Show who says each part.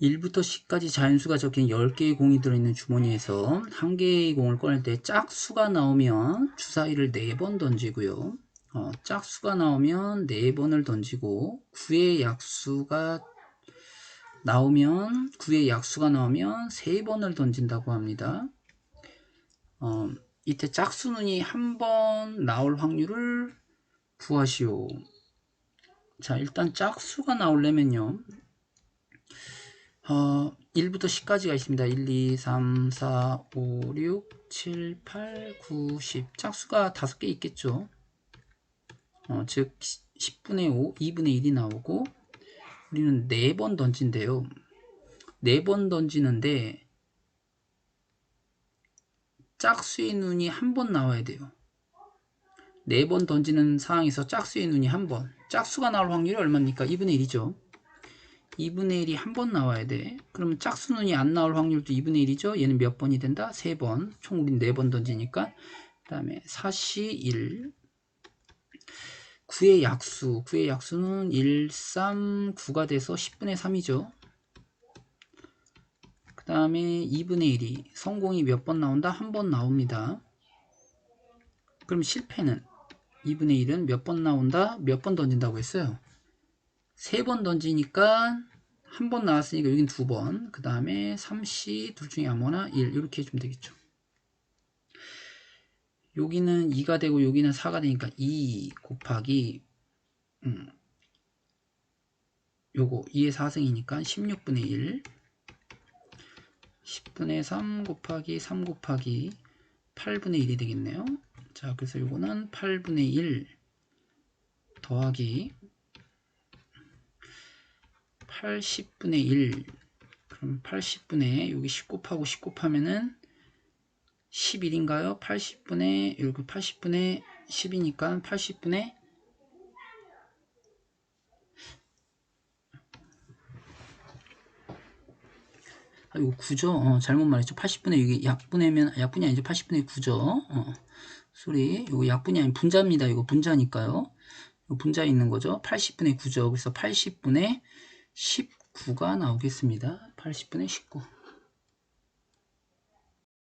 Speaker 1: 1부터 10까지 자연수가 적힌 10개의 공이 들어있는 주머니에서 한 개의 공을 꺼낼 때 짝수가 나오면 주사위를 4번 던지고요. 어, 짝수가 나오면 4번을 던지고 9의 약수가 나오면 9의 약수가 나오면 3번을 던진다고 합니다. 어, 이때 짝수눈이 한 번 나올 확률을 구하시오. 자, 일단 짝수가 나오려면요. 어, 1부터 10까지가 있습니다. 1, 2, 3, 4, 5, 6, 7, 8, 9, 10. 짝수가 5개 있겠죠. 어, 즉, 10분의 5, 2분의 1이 나오고, 우리는 4번 던진대요. 4번 던지는데, 짝수의 눈이 한 번 나와야 돼요. 4번 던지는 상황에서 짝수의 눈이 한 번. 짝수가 나올 확률이 얼마입니까? 2분의 1이죠. 2분의 1이 한 번 나와야 돼. 그러면 짝수눈이 안 나올 확률도 2분의 1이죠. 얘는 몇 번이 된다? 3번. 총 우린 4번 던지니까. 그 다음에 4시 1. 9의 약수. 9의 약수는 1, 3, 9가 돼서 10분의 3이죠. 그 다음에 2분의 1이 성공이 몇 번 나온다? 한 번 나옵니다. 그럼 실패는 2분의 1은 몇 번 나온다? 몇 번 던진다고 했어요? 세 번 던지니까 한 번 나왔으니까 여긴 두 번. 그 다음에 3시 둘 중에 아무나 1 이렇게 해주면 되겠죠. 여기는 2가 되고 여기는 4가 되니까 2 곱하기 음, 요거 2의 4승이니까 16분의 1 10분의 3 곱하기 3 곱하기 8분의 1이 되겠네요. 자, 그래서 요거는 8분의 1 더하기 80분의 1 그럼 80분의 여기 10 곱하고 10 곱하면은 11인가요? 80분의 여기 80분의 10이니까 80분의 아 이거 9죠? 어, 잘못 말했죠. 80분의 여기 약분하면 약분이 아니죠. 80분의 9죠. 어, 소리 이거 약분이 아닌 분자입니다. 이거 분자니까요. 이거 분자 있는 거죠. 80분의 9죠. 그래서 80분의 19가 나오겠습니다. 80분의 19.